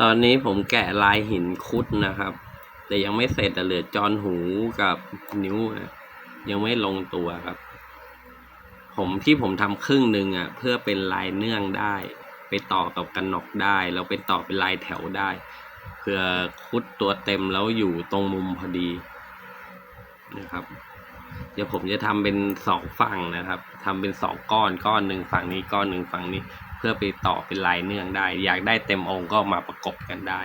ตอนนี้ผมแกะลายหินคุดนะครับ แต่ยังไม่เสร็จแต่เหลือจอนหูกับนิ้วยังไม่ลงตัวครับ ผมที่ผมทำครึ่งหนึ่งอะ เพื่อเป็นลายเนื่องได้ ไปต่อกับกันหนกได้แล้วไปต่อเป็นลายแถวได้เพื่อคุดตัวเต็มแล้วอยู่ตรงมุมพอดีนะครับ เดี๋ยวผมจะทำเป็นสองฝั่งนะครับทำเป็นสองก้อนก้อนหนึ่งฝั่งนี้ก้อนหนึ่งฝั่งนี้ เพื่อไปต่อเป็นลายเนื่องได้ อยากได้เต็มองค์ก็มาประกบกันได้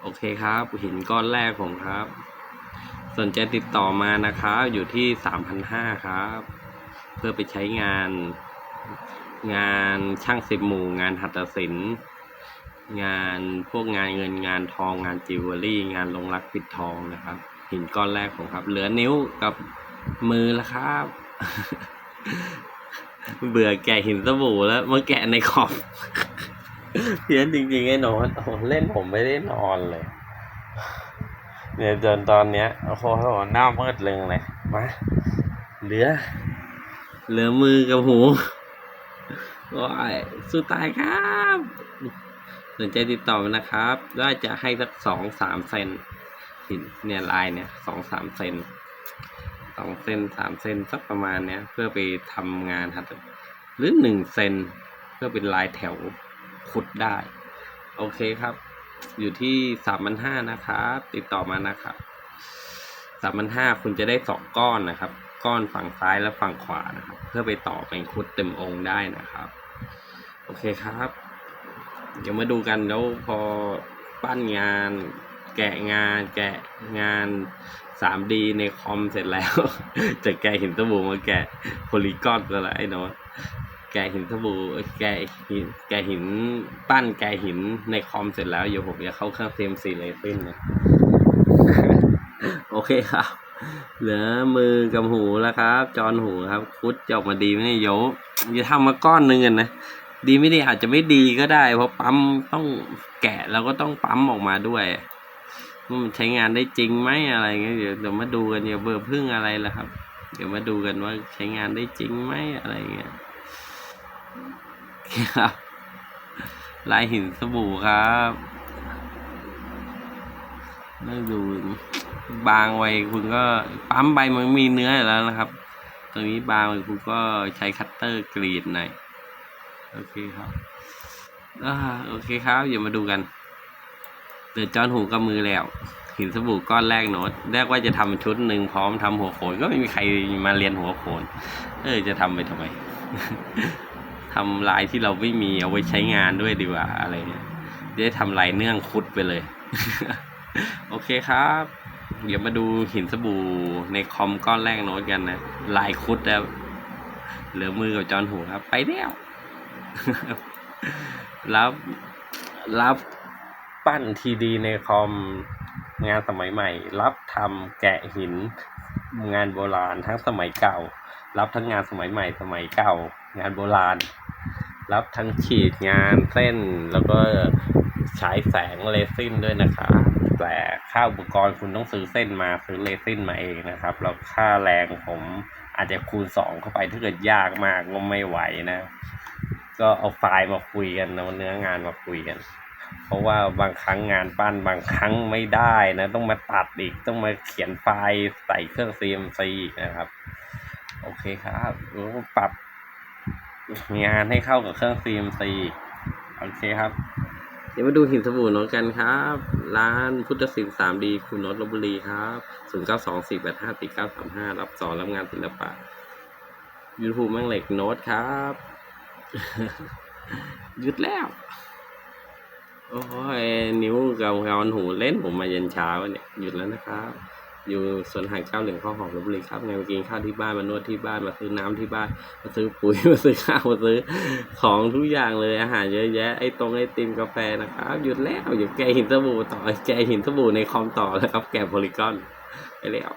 โอเคครับ หินก้อนแรกผมครับ สนใจติดต่อมานะครับอยู่ที่สามพันห้าครับ เพื่อไปใช้งาน งานช่างสิบหมู่ งานหัตถศิลป์งานพวกงานเงินงานทองงานจิวเวลรี่ งานลงรักปิดทองนะครับ หินก้อนแรกผมครับ เหลือนิ้วกับมือแล้วครับ เบื่อแกะหินสบู่แล้วมาแกะในคอมเพี้ยนจริงๆไอ้หนอนโอ้เล่นผมไม่ได้นอนเลย เนี่ยจนตอนเนี้ยโอ้โหหน้ามืดเลยเลยมาเหลือ เหลือมือกับหูโอ้ยสู้ตายครับ สนใจติดต่อมานะครับว่าจะให้สักสองสามเซนหินเนี่ยลายเนี่ยสองสามเซน สองเซนสามเซนสักประมาณเนี้ย เพื่อไปทำงานหัดหรือหนึ่งเซนเพื่อเป็นลายแถวขุดได้ โอเคครับ อยู่ที่สามพันห้านะครับ ติดต่อมานะครับสามพันห้าคุณจะได้สองก้อนนะครับ ก้อนฝั่งซ้ายและฝั่งขวานะครับ เพื่อไปต่อเป็นคุดเต็มองค์ได้นะครับ โอเคครับ เดี๋ยวมาดูกันแล้วพอปั้นงาน แกะงาน แกะงาน 3D ในคอมเสร็จแล้ว จะแกะหินสบู่มาแกะโพลีกอนก็แล้วไอ้เนาะแกะหินสบู่แกะหินแกะหินปั้นแกะหินในคอมเสร็จแล้วเดี๋ยวผมจะเข้าเครื่อง CNC เลยติ้นนะโอเคครับ เหลือมือกับหูแล้วครับ จอนหูครับ คุดจะออกมาดีไหมเนี่ยเดี๋ยจะทำมาก้อนหนึ่งกันนะดีไม่ดีอาจจะไม่ดีก็ได้ เพราะปั๊มต้องแกะแล้วก็ต้องปั๊มออกมาด้วย ว่ามันใช้งานได้จริงไหมอะไรเงี้ยเดี๋ยวเดี๋ยวมาดูกันอย่าเบื่อพึ่งอะไรละครับ เดี๋ยวมาดูกันว่าใช้งานได้จริงไหมอะไรเงี้ยครับลายหินสบู่ครับไม่ดูบางไว้คุณก็ปั๊มใบมันมีเนื้ออยู่แล้วนะครับ ตรงนี้บางไว้คุณก็ใช้คัตเตอร์กรีดหน่อย โอเคครับอ่าโอเคครับอย่ามาดูกัน เดือดจอนหูกับมือแล้ว หินสบู่ก้อนแรกโน้ตแรกว่าจะทำชุดหนึ่งพร้อมทำหัวโขนก็ไม่มีใครมาเรียนหัวโขน เออจะทำไปทำไมทำลายที่เราไม่มีเอาไว้ใช้งานด้วยดีกว่าอะไรเนี่ยจะได้ทำลายเนื่องคุดไปเลย โอเคครับ เดี๋ยวมาดูหินสบู่ในคอมก้อนแรกโน้ตกันนะลายคุดแล้วเหลือมือกับจอนหูครับ ไปแล้วรับรับ ปั้นทีดีในคอม งานสมัยใหม่ รับทำแกะหิน งานโบราณทั้งสมัยเก่า รับทั้งงานสมัยใหม่สมัยเก่า งานโบราณ รับทั้งฉีดงานเส้นแล้วก็ฉายแสงเลซินด้วยนะคะ แต่ค่าอุปกรณ์คุณต้องซื้อเส้นมาซื้อเลซินมาเองนะครับ แล้วค่าแรงผมอาจจะคูณสองเข้าไปถ้าเกิดยากมากก็ไม่ไหวนะ ก็เอาไฟล์มาคุยกันเอาเนื้องานมาคุยกัน เพราะว่าบางครั้งงานปั้นบางครั้งไม่ได้นะ ต้องมาตัดอีกต้องมาเขียนไฟล์ใส่เครื่อง CMC อีกนะครับ โอเคครับแล้วปรับงานให้เข้ากับเครื่อง CMC โอเคครับ เดี๋ยวมาดูหินสบู่น้ตกันครับ ร้านพุทธศิลป์ 3D คุณน้ตลบบุรีครับ0 9 2 4 8 5 4 9 3 5รับสอนรับงานศิลปะยูทูบแม่งเหล็กโน้ตครับ หยุดแล้ว โอ้ยนิ้วเกับกอนหูเล่นผมมาเย็นเช้าเนี่ยหยุดแล้วนะครับ อยู่สวนหางเก้าเหลืองข้าวหอมลบบุรีครับไงมากินข้าวที่บ้านมานวดที่บ้านมาซื้อน้ำที่บ้านมาซื้อปุ๋ยมาซื้อข้าวมาซื้อของทุกอย่างเลยอาหารเยอะแยะไอ้ตรงไอติมกาแฟนะครับหยุดแล้วอยู่แกหินสบู่ต่อแกหินสบู่ในคอมต่อแล้วครับแกโพลีกอนไปแล้ว